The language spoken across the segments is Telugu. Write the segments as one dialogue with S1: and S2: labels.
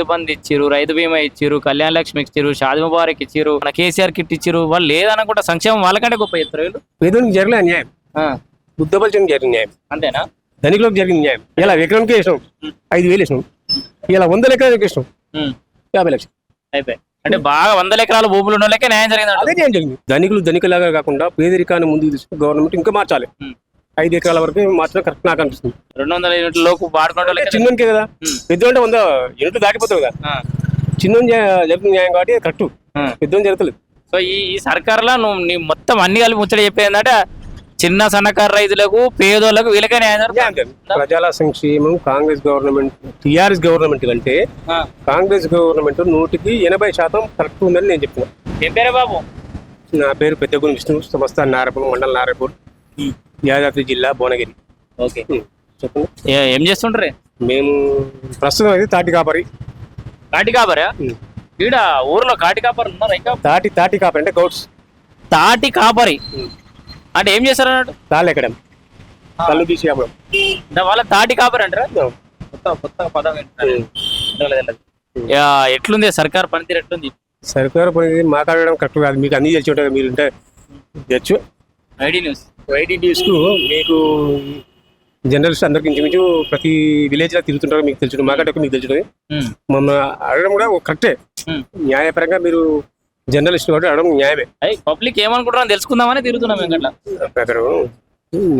S1: రైతు బంధు ఇచ్చిరు రైతు బీమా ఇచ్చిరు కళ్యాణ లక్ష్మి ఇచ్చిరు షాది ముబారక్ ఇచ్చిరు మన కేసీఆర్ కిట్ ఇచ్చిరు వాళ్ళు లేదనుకుంటా సంక్షేమం వాళ్ళకంటే గొప్ప చెప్తారు వీళ్ళు.
S2: పేదోనికి జరిగిన అన్యాయం.
S1: ఆ,
S2: బుద్ధపరిచయం జరిగిన న్యాయం.
S1: అంతేనా?
S2: ధనికులకు జరిగిన న్యాయం. ఇలా ఎకరానికి వేసినాం. ఐదు వేలు వేసినాం. ఇలా వందల వేసినాం.
S1: ఉమ్,
S2: యాభై లక్షలు.
S1: అయిపోయి. అంటే బాగా వందల ఎకరాల భూములు ఉన్న వాళ్ళకే న్యాయం జరిగింది
S2: అదే న్యాయం జరిగింది. ధనికులు ధనికులాగా కాకుండా పేదరికాన్ని ముందుకు తీసుకుని గవర్నమెంట్ ఇంకా మార్చాలి. ఐదు ఎకరాల వరకు మార్చడం కరెక్ట్ నాకు అనిపిస్తుంది.
S1: రెండు వందల యూనిట్ల లోపు వాడుకునే వాళ్ళకే
S2: చిన్నకే కదా. పెద్ద అంటే వంద యూనిట్లు దాటిపోతావు కదా? చిన్న జరుగుతుంది న్యాయం కాబట్టి కరెక్ట్. పెద్ద జరుగుతుంది
S1: సో ఈ ఈ సర్కార్లో నువ్వు నీ మొత్తం అన్ని కలిపి ముచ్చట చెప్పేది ఏంటంటే చిన్న సన్నకారు రైతులకు పేదోళ్ళకు వీళ్ళకే న్యాయం.
S2: ప్రజల సంక్షేమం కాంగ్రెస్ గవర్నమెంట్ టిఆర్ఎస్ గవర్నమెంట్ కంటే కాంగ్రెస్ గవర్నమెంట్ నూటికి ఎనభై శాతం కరెక్ట్ ఉందని నేను చెప్తున్నాను
S1: ఏం పేరే బాబు?
S2: నా పేరు పెద్దగుని విష్ణు సంస్థ నారపూర్ మండలం నారపూర్. యాదాద్రి జిల్లా భువనగిరి.
S1: ఓకే.
S2: చెప్పండి
S1: ఏ- ఏం చేస్తుంటారే
S2: మేము ప్రస్తుతం అయితే తాటి కాపరి.
S1: కాటి కాపరా. ఈడ ఊర్లో కాటి కాపరి ఉన్నారా ఇంకా?
S2: తాటి తాటి కాపరి అంటే గౌడ్స్.
S1: తాటి కాపరి? అంటే ఏం చేస్తారు అన్నట్టు?
S2: తాళ్ళు ఎక్కడం కళ్ళు తీసి అమ్మడం
S1: అంటే వాళ్ళ తాటి కాపరి అంటారా. కొత్త కొత్త పదం. తెలియదు, తెలియదు. యా, ఎట్లుంది? సర్కార్ పనితీరు ఎట్లుంది?
S2: సరిపోయారు పోయింది మాట్లాడడం కరెక్ట్ కాదు. మీకు అన్ని తెలిసి ఉంటుంది. మీరు ఉంటే తెచ్చు.
S1: ID news.
S2: వైడి న్యూస్కు మీకు జర్నలిస్ట్ అందరికి ఇంచుమించు ప్రతి విలేజ్లో తిరుగుతుంటారు మీకు తెలుసు. మాకంటే మీకు తెలుసు మమ్మల్ని అడగడం కూడా కరెక్టే. న్యాయపరంగా మీరు జర్నలిస్ట్ కాబట్టి అడగడం న్యాయమే.
S1: పబ్లిక్ ఏమనుకుంటారని తెలుసుకుందామని తిరుగుతున్నాం
S2: ప్రకారం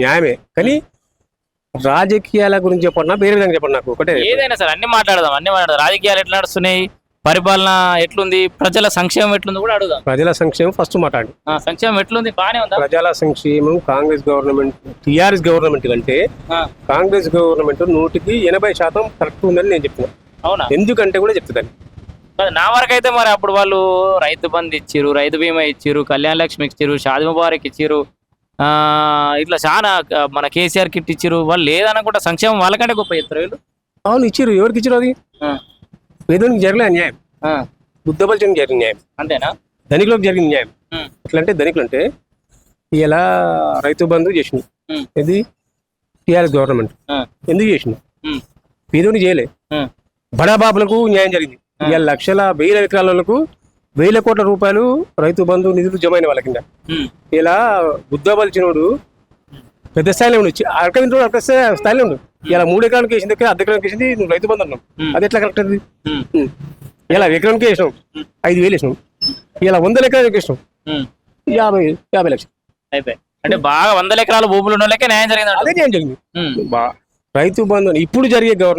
S2: న్యాయమే. కానీ రాజకీయాల గురించి చెప్పండి వేరే విధంగా చెప్పండి నాకు ఒకటే
S1: ఏదైనా సరే అన్ని మాట్లాడదాం అన్ని మాట్లాడదాం. రాజకీయాలు ఎట్లా నడుస్తున్నాయి? పరిపాలన ఎట్లుంది? ప్రజల సంక్షేమం ఎట్లుంది కూడా అడుగుదాం.
S2: ప్రజల సంక్షేమం ఫస్ట్ మాట్లాడండి
S1: ఆ, సంక్షేమం ఎట్లుంది? బానే ఉందా?
S2: ప్రజల సంక్షేమం కాంగ్రెస్ గవర్నమెంట్ టిఆర్ఎస్ గవర్నమెంట్ కంటే కాంగ్రెస్ గవర్నమెంట్ నూటికి ఎనభై శాతం కరెక్ట్ ఉందని నేను చెప్తున్నాను
S1: అవునా?
S2: ఎందుకంటే కూడా చెప్తుందని
S1: కాదు, నా వరకు అయితే మరి అప్పుడు వాళ్ళు రైతు బంధు ఇచ్చిరు రైతు బీమా ఇచ్చిరు కళ్యాణ లక్ష్మి ఇచ్చిరు షాది ముబారక్ ఇచ్చిరు ఆ, ఇట్లా చాలా మన కేసీఆర్ కిట్ ఇచ్చిరు వాళ్ళు లేదనుకుంటా సంక్షేమం వాళ్ళకంటే గొప్ప చెప్తారు వీళ్ళు.
S2: అవును ఇచ్చిరు ఎవరికి ఇచ్చిరు అది? పేదోనికి జరిగిన న్యాయం.
S1: ఆ,
S2: బుద్ధపరిచయం జరిగిన న్యాయం.
S1: అంతేనా?
S2: ధనికులకు జరిగిన న్యాయం. ఎట్లా అంటే ధనికులు అంటే ఇలా రైతు బంధు చేసింది ఇది టిఆర్ఎస్ గవర్నమెంట్. ఎందుకు చేసింది పేదోని చేయలే. బడాబాబులకు న్యాయం జరిగింది. ఇవాళ లక్షల వేల ఎకరాలకు వేల కోట్ల రూపాయలు రైతు బంధు నిధులు జమ అయిన వాళ్ళ కింద. ఇలా బుద్ధబలిచినోడు పెద్ద స్థాయిలో ఉండు అరకదింటోడు అర్క స్థాయిలో ఉండు. ఇలా మూడు ఎకరానికి వేసింది దగ్గర అర్ధ ఎకరానికి వేసింది నువ్వు రైతు బంధు అన్నావు. అది ఎట్లా కరెక్ట్ అది. ఇలా ఎకరానికి వేసినాం ఐదు వేలు వేసినాం ఇలా వందల ఎకరానికి వేసినాం. యాభై యాభై లక్షలు.
S1: అయిపోయి. అంటే బాగా వందల ఎకరాల భూములు ఉన్న వాళ్ళకే న్యాయం జరిగింది
S2: అదే న్యాయం జరిగింది. రైతు బంధు ఇప్పుడు జరిగే గవర్నమెంట్